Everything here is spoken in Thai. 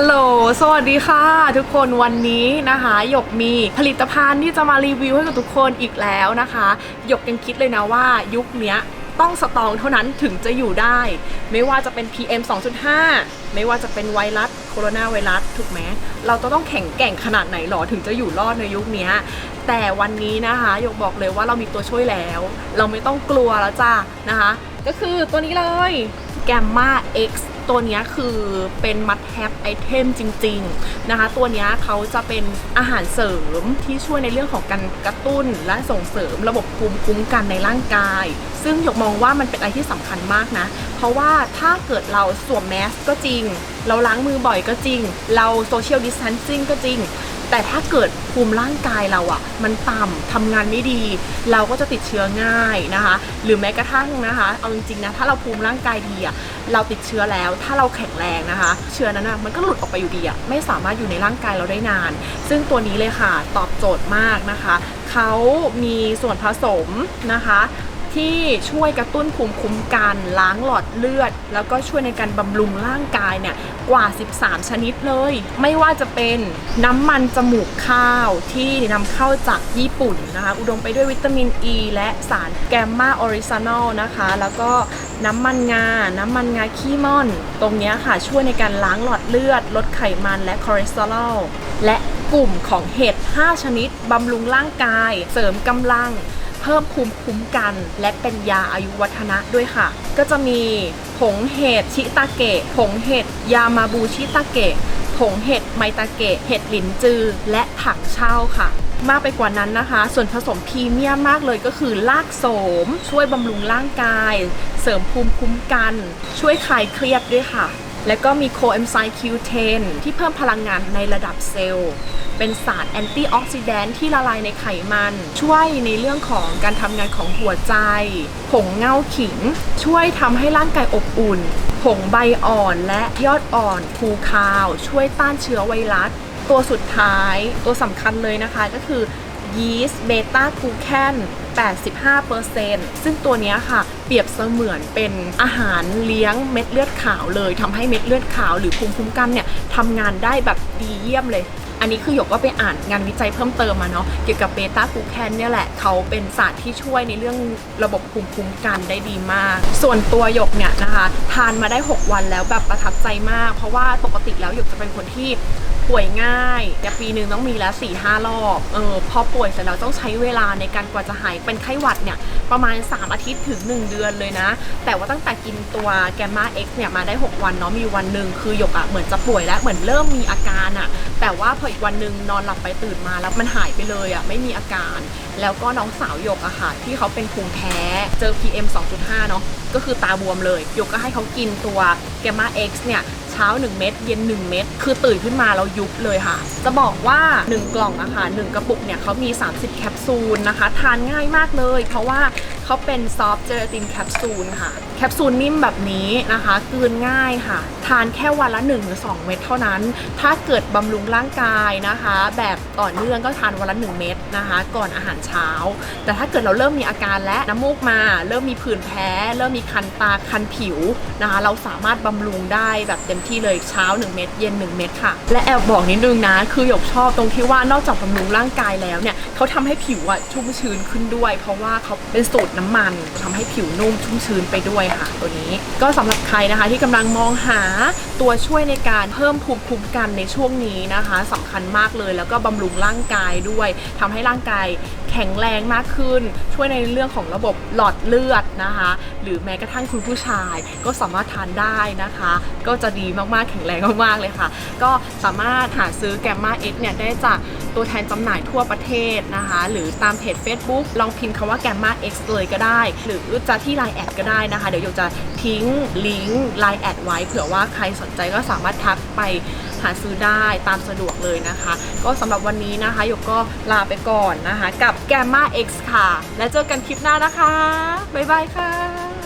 ฮัลโหล สวัสดีค่ะ ทุกคนวันนี้นะคะ หยกมีผลิตภัณฑ์ที่จะมารีวิวให้กับทุกคนอีกแล้วนะคะ หยกยังคิดเลยนะว่ายุคนี้ต้องสตองเท่านั้นถึงจะอยู่ได้ ไม่ว่าจะเป็น PM 2.5 ไม่ว่าจะเป็นไวรัสโคโรนาไวรัสถูกไหมเราจะต้องแข็งแกร่งขนาดไหนหรอถึงจะอยู่รอดในยุคนี้แต่วันนี้นะคะหยกบอกเลยว่าเรามีตัวช่วยแล้ว เราไม่ต้องกลัวแล้วจ้านะคะ ก็คือตัวนี้เลย Gamma X ตัวนี้คือเป็น must have item จริง ๆ นะคะ ตัวนี้เขาจะเป็นอาหารเสริมที่ช่วยในเรื่องของการกระตุ้นและส่งเสริมระบบภูมิคุ้มกันในร่างกาย ซึ่งหยกมองว่ามันเป็นอะไรที่สำคัญมากนะ เพราะว่าถ้าเกิดเราสวมแมสก็จริง เราล้างมือบ่อยก็จริง เรา social distancing ก็จริง แต่ถ้าเกิดภูมิร่างกายเราอะมันต่ำทำงานไม่ดี เราก็จะติดเชื้อง่ายนะคะ หรือแม้กระทั่งนะคะ เอาจริงๆนะถ้าเราภูมิร่างกายดีอะเราติดเชื้อแล้ว ถ้าเราแข็งแรงนะคะ เชื้อนั้นนะมันก็หลุดออกไปอยู่ดีอะไม่สามารถอยู่ในร่างกายเราได้นาน ซึ่งตัวนี้เลยค่ะ ตอบโจทย์มากนะคะเขามีส่วนผสมนะคะ ที่ช่วยกระตุ้นภูมิคุ้มกันล้างหลอดเลือด แล้วก็ช่วยในการบำรุงร่างกายเนี่ยกว่า 13 ชนิดเลย ไม่ว่าจะเป็นน้ำมันจมูกข้าวที่นำเข้าจากญี่ปุ่นนะคะอุดมไปด้วยวิตามินอ e ีและสารแกมมาออริซานอลนะคะแล้วก็น้ำมันงา น้ำมันงาขี้ม่อน ตรงนี้ค่ะช่วยในการล้างหลอดเลือด ลดไขมันและคอเลสเตอรอลและกลุ่มของเห็ด 5 ชนิดบำรุงร่างกาย เสริมกำลัง เพิ่มภูมิคุ้มกัน และเป็นยาอายุวัฒนะด้วยค่ะ ก็จะมีผงเห็ดชิตาเกะผงเห็ดยามาบูชิตาเกะผงเห็ดไมตาเกะเห็ดหลินจือ และถังเช่าค่ะมากไปกว่านั้นนะคะ ส่วนผสมพรีเมียมมากเลยก็คือรากโสม ช่วยบำรุงร่างกาย เสริมภูมิคุ้มกัน ช่วยคลายเครียดด้วยค่ะ แล้วก็มีโคเอนไซม์ Q10 ที่เพิ่มพลังงานในระดับเซลล์ เป็นสารแอนตี้ออกซิแดนต์ที่ละลายในไขมัน ช่วยในเรื่องของการทำงานของหัวใจ ผงเงาขิง ช่วยทำให้ร่างกายอบอุ่น ผงใบอ่อนและยอดอ่อนภูคาว ช่วยต้านเชื้อไวรัส ตัวสุดท้ายตัวสำคัญเลยนะคะก็คือ ยีสต์เบต้ากูแคน85%ซึ่งตัวนี้ค่ะ เปรียบเสมือนเป็นอาหารเลี้ยงเม็ดเลือดขาวเลยทำให้เม็ดเลือดขาวหรือภูมิคุ้มกันเนี่ยทำงานได้แบบดีเยี่ยมเลย อันนี้คือหยกก็ไปอ่านงานวิจัยเพิ่มเติมมาเนาะเกี่ยวกับเบต้ากูแคนเนี่ยแหละ เขาเป็นศาสตร์ที่ช่วยในเรื่องระบบภูมิคุ้มกันได้ดีมาก ส่วนตัวหยกเนี่ยนะคะ ทานมาได้ 6 วันแล้วแบบประทับใจมาก เพราะว่าปกติแล้วหยกจะเป็นคนที่ ป่วยง่ายแต่ปีหนึ่งต้องมีแล้ว4ี่ห้ารอบเออพอป่วยเสร็จแล้วต้องใช้เวลาในการกว่าจะหายเป็นไข้หวัดเนี่ยประมาณ 3 อาทิตย์ถึง 1 เดือนเลยนะ แต่ว่าตั้งแต่กินตัวแกมมาเอ็กซ์เนี่ยมาได้ 6 วันเนาะมีวันหนึ่งคือหยกอะเหมือนจะป่วยแล้วเหมือนเริ่มมีอาการอะ แต่ว่าพออีกวันหนึ่งนอนหลับไปตื่นมาแล้วมันหายไปเลยอะไม่มีอาการ แล้วก็น้องสาวหยกอะค่ะที่เขาเป็นภูมิแพ้เจอ PM 2.5 เนาะก็คือตาบวมเลยหยกก็ให้เขากินตัวแกมมา X เนี่ยเช้า 1 เม็ดเย็น 1 เม็ดคือตื่นขึ้นมาเรายุบเลยค่ะ จะบอกว่า 1 กล่องอะค่ะ1กระปุกเนี่ยเขามี 30 แคปซูลนะคะ ทานง่ายมากเลย เพราะว่าเขาเป็นซอฟต์เจลาตินแคปซูลค่ะ แคปซูลนิ่มแบบนี้นะคะกืนง่ายค่ะ ทานแค่วันละ1หรือ2เม็ดเท่านั้น ถ้าเกิดบำรุงร่างกายนะคะ แบบต่อเนื่องก็ทานวันละ 1 เม็ดนะคะ ก่อนอาหารเช้า แต่ถ้าเกิดเราเริ่มมีอาการและน้ำมูกมา เริ่มมีผื่นแพ้ เริ่มมีคันตาคันผิวนะคะ เราสามารถบำรุงได้แบบเต็มที่เลยเช้า 1 เม็ดเย็น 1 เม็ดค่ะ และแอบบอกนิดนึงนะ คือหยกชอบตรงที่ว่านอกจากบำรุงร่างกายแล้วเนี่ยเขาทำให้ผิวอะชุ่มชื้นขึ้นด้วย เพราะว่าเขาเป็นสูตรน้ำมันทำให้ผิวนุ่มชุ่มชื้นไปด้วยค่ะตัวนี้ ก็สำหรับใครนะคะที่กำลังมองหา ตัวช่วยในการเพิ่มภูมิคุ้มกันในช่วงนี้นะคะสำคัญมากเลยแล้วก็บำรุงร่างกายด้วยทำให้ร่างกายแข็งแรงมากขึ้น ช่วยในเรื่องของระบบหลอดเลือดนะคะ หรือแม้กระทั่งคุณผู้ชายก็สามารถทานได้นะคะ ก็จะดีมากๆแข็งแรงมากๆเลยค่ะ ก็สามารถหาซื้อแกมมาเอ็กเนี่ยได้จากตัวแทนจำหน่ายทั่วประเทศนะคะ หรือตามเพจ Facebook ลองพิมพ์คำว่าแกมมา X เลยก็ได้ หรือจะที่ Line แอดก็ได้นะคะ เดี๋ยวโยจะทิ้งลิงก์ Line แอดไว้เผื่อว่าใครสนใจก็สามารถทักไปหาซื้อได้ตามสะดวกเลยนะคะ ก็สำหรับวันนี้นะคะยกก็ลาไปก่อนนะคะ กับแกมมา X ค่ะ แล้วเจอกันคลิปหน้านะคะ บ๊ายบายค่ะ